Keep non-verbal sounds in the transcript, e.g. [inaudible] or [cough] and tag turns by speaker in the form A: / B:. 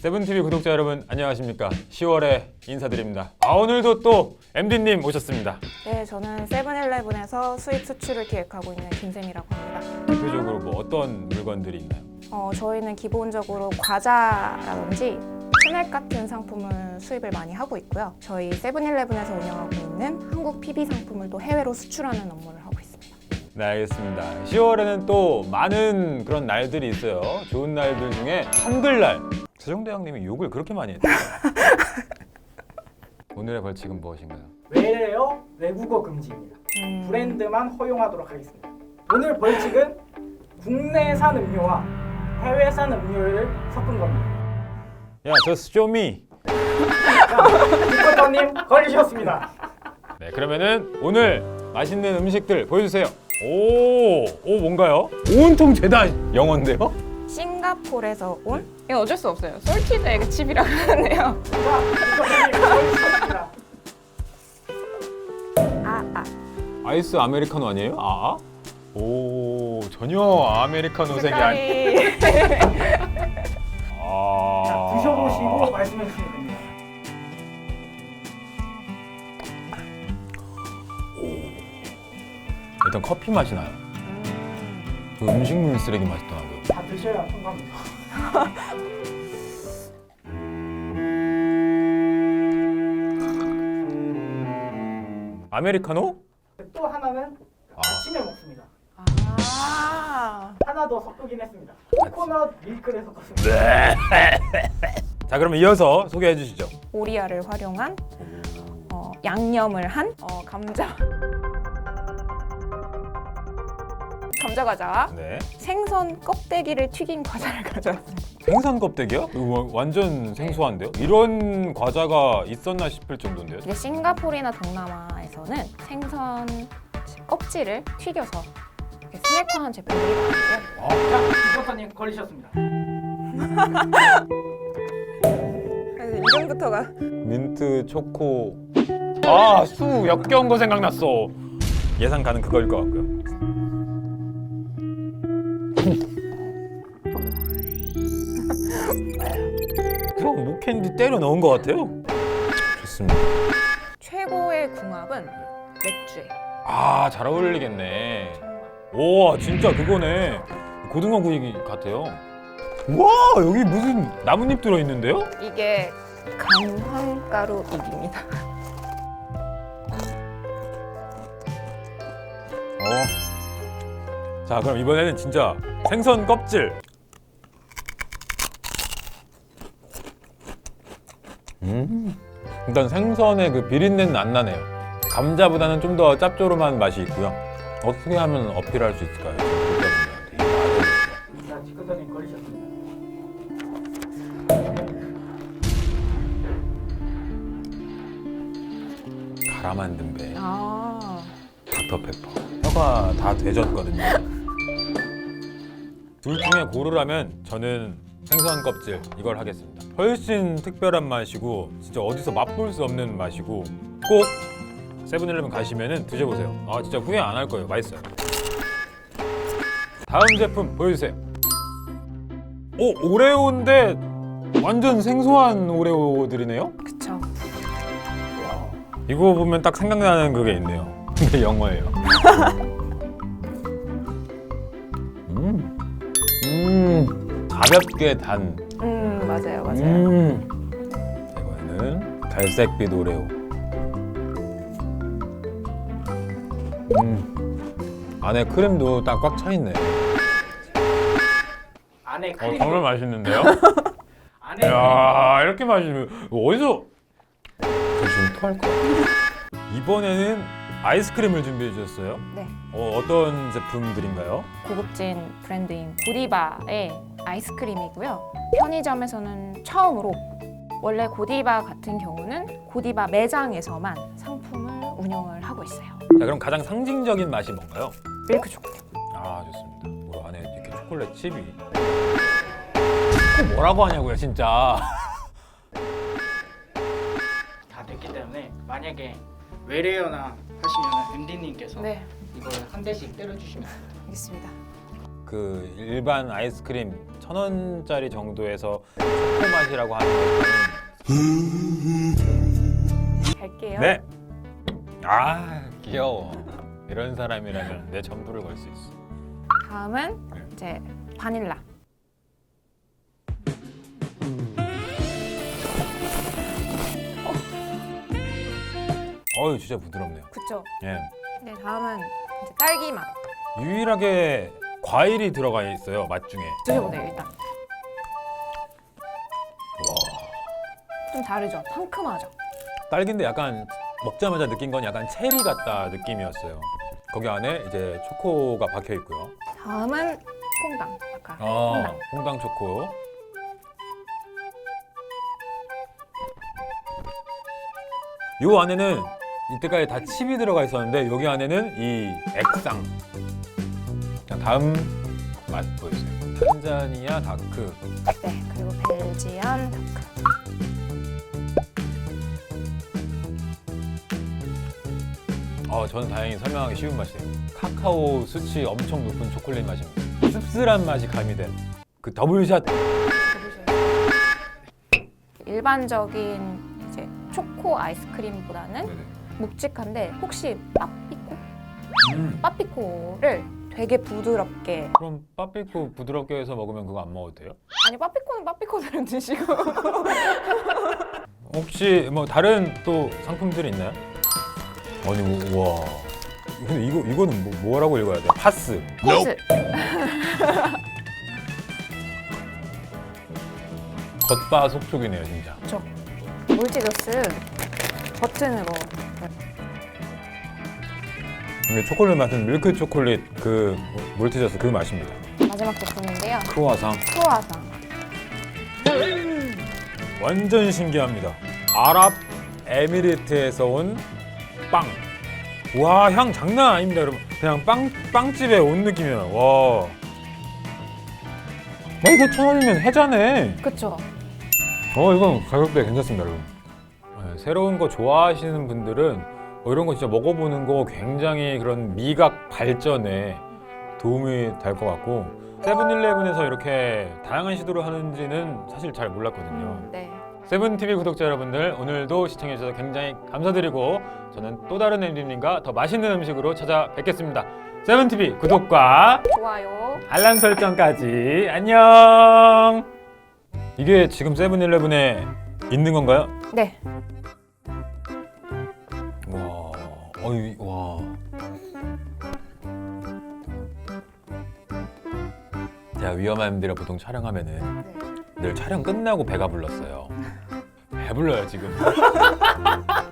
A: 세븐TV 구독자 여러분 안녕하십니까 10월에 인사드립니다 아 오늘도 또 MD님 오셨습니다
B: 네, 저는 세븐일레븐에서 수입 수출을 기획하고 있는 김쌤이라고 합니다.
A: 대표적으로 뭐 어떤 물건들이 있나요?
B: 어, 저희는 기본적으로 과자라든지 스낵 같은 상품을 수입을 많이 하고 있고요. 저희 세븐일레븐에서 운영하고 있는 한국 PB 상품을 또 해외로 수출하는 업무를 하고 있습니다.
A: 네 알겠습니다 10월에는 또 많은 그런 날들이 있어요 좋은 날들 중에 한글날 세종대왕님이 욕을 그렇게 많이 했죠 [laughs] 오늘의 벌칙은 무엇인가요?
C: 외래어 외국어 금지입니다.
B: 음,
C: 브랜드만 허용하도록 하겠습니다. 오늘 벌칙은 국내산 음료와 해외산 음료를 섞은 겁니다.
A: 야 me
C: 자, 리포터님 걸리셨습니다.
A: 네 그러면은 오늘 맛있는 음식들 보여주세요 오, 오 뭔가요? 온통 죄다 영어인데요?
B: 싱가포르에서 온
D: 이건 어쩔 수 없어요. 솔티드 에그 칩이라고.
C: 자, 리포터님 걸리셨습니다.
B: 아, 아.
A: 아이스 아메리카노 아니에요? 아? 오 전혀 아메리카노 색이 아니.
D: 색깔이 [laughs]
A: 아.
C: 자, 드셔보시고 말씀해 주시면 됩니다.
A: 일단 커피 맛이 나요. 그 음식물 쓰레기 맛이.
C: 다 드셔야 통과합니다. [laughs]
A: 아메리카노?
C: 또 하나는
A: 아.
C: 아침에 먹습니다.
B: 아.
C: 하나 더 섞으긴 했습니다. 코코넛 밀크를 섞었습니다.
A: 네. [laughs] 자 그럼 이어서 소개해 주시죠.
B: 오리아를 활용한 어, 양념을 한 어, 감자 감자 과자와
A: 네.
B: 생선 껍데기를 튀긴 과자를 [laughs] 가져왔습니다.
A: 생선 껍데기요? 이거 와- 완전 생소한데요? 이런 과자가 있었나 싶을 정도인데요.
B: 이게 싱가포르나 동남아에서는 생선 껍질을 튀겨서 이렇게 스낵화한 제품들이 많고요.
C: 자, 리포터님 걸리셨습니다. [laughs]
B: 그래서 이름부터가
A: 민트 초코. 아 수 역겨운 거 생각났어. 예상 가는 그거일 것 같고요. 그럼 목캔디 때려 넣은 것 같아요. 좋습니다.
B: 최고의 궁합은 맥주예요.
A: 아잘 어울리겠네. 오 진짜 그거네. 고등어 구이 같아요. 와 여기 무슨 나뭇잎 들어 있는데요?
B: 이게 강황가루 잎입니다.
A: 어. 자 그럼 이번에는 진짜 생선 껍질. 음. 일단 생선의 그 비린내는 안 나네요. 감자보다는 좀 더 짭조름한 맛이 있고요. 어떻게 하면 어필할 수 있을까요? 갈아 만든 배,
B: 아.
A: 닥터페퍼. 혀가 다 되졌거든요. 둘 중에 고르라면 저는 생선 껍질 이걸 하겠습니다. 훨씬 특별한 맛이고 진짜 어디서 맛볼 수 없는 맛이고 꼭 세븐일레븐 가시면은 드셔보세요. 아 진짜 후회 안 할 거예요. 맛있어요. 다음 제품 보여주세요. 오 오레오인데 완전 생소한 오레오들이네요.
B: 그쵸.
A: 이거 보면 딱 생각나는 그게 있네요. [laughs] 근데 영어예요. [laughs] 가볍게 단.
B: 음 맞아요 맞아요.
A: 음. 이번에는 갈색빛 오레오. 음, 안에 크림도 딱 꽉 차 있네.
C: 안에
A: 어,
C: 크림.
A: 정말 맛있는데요? [laughs]
C: 안에
A: 야 이렇게 맛있는 어디서? 저 지금 토할 것 같아. 이번에는 아이스크림을 준비해 주셨어요.
B: 네.
A: 어, 어떤 제품들인가요?
B: 고급진 브랜드인 고디바의 아이스크림이고요. 편의점에서는 처음으로 원래 고디바 같은 경우는 고디바 매장에서만 상품을 운영을 하고 있어요.
A: 자 그럼 가장 상징적인 맛이 뭔가요?
B: 밀크 초콜릿.
A: 아 좋습니다. 뭐 안에 이렇게 초콜릿 칩이. 그 뭐라고 하냐고요 진짜.
C: 다 됐기 때문에 만약에 외래어나 하시면 MD님께서
B: 네,
C: 이걸 한 대씩 때려주시면 됩니다.
B: 알겠습니다.
A: 그 일반 아이스크림 천 원짜리 정도에서 초코 맛이라고 하는
B: 갈게요.
A: 네. 아 귀여워. 이런 사람이라면 내 전부를 걸 수 있어.
B: 다음은
A: 네.
B: 이제 바닐라.
A: 어유 진짜 부드럽네요.
B: 그쵸?
A: 예.
B: 네, 다음은 이제 딸기 맛.
A: 유일하게 과일이 들어가 있어요 맛 중에.
B: 드셔보세요, 일단. 좀 다르죠? 상큼하죠?
A: 딸기인데 약간 먹자마자 느낀 건 약간 체리 같다 느낌이었어요. 거기 안에 이제 초코가 박혀 있고요.
B: 다음은 퐁당. 아까
A: 아,
B: 퐁당.
A: 홍당 초코. 요 안에는 이때까지 다 칩이 들어가 있었는데 여기 안에는 이 액상. 자, 다음 맛 보여주세요. 탄자니아 다크.
B: 네, 그리고 벨지안 다크.
A: 어, 저는 다행히 설명하기 쉬운 맛이에요. 카카오 수치 엄청 높은 초콜릿 맛입니다. 씁쓸한 맛이 가미된 그 더블샷.
B: 일반적인 이제 초코 아이스크림보다는
A: 네네.
B: 묵직한데 혹시 빠삐코?
A: 음.
B: 빠삐코를 되게 부드럽게
A: 그럼 빠삐코 부드럽게 해서 먹으면 그거 안 먹어도 돼요?
B: 아니 빠삐코는 빠삐코대로 드시고 [laughs]
A: 혹시 뭐 다른 또 상품들이 있나요? 아니 뭐, 와 근데 이거 이거는 뭐, 뭐라고 읽어야 돼? 파스
B: 코스
A: 겉바 속촉이네요 진짜
B: 그렇죠. 물티저스 버튼으로
A: 이게 초콜릿 맛은 밀크 초콜릿 그 몰티저스 그 맛입니다
B: 마지막 제품인데요.
A: 크루아상
B: 크로아상.
A: 완전 신기합니다 아랍 에미리트에서 온 빵. 와, 향 장난 아닙니다, 여러분. 그냥 빵, 빵집에 온 느낌이에요. 와. 야, 이거 천 원이면 해자네.
B: 그쵸?
A: 어, 이건 가격대 괜찮습니다, 여러분. 네, 새로운 거 좋아하시는 분들은 어, 이런 거 진짜 먹어보는 거 굉장히 그런 미각 발전에 도움이 될 것 같고 세븐일레븐에서 이렇게 다양한 시도를 하는지는 사실 잘 몰랐거든요.
B: 네.
A: 세븐TV 구독자 여러분들 오늘도 시청해주셔서 굉장히 감사드리고 저는 또 다른 엠디님과 더 맛있는 음식으로 찾아뵙겠습니다. 세븐TV 구독과
B: 좋아요.
A: 알람 설정까지 안녕. 이게 지금 세븐일레븐에 있는 건가요?
B: 네.
A: 어이, 와. 제가 위험한 데를 보통 촬영하면은
B: 네.
A: 늘 촬영 끝나고 배가 불렀어요. 배불러요 지금. [laughs]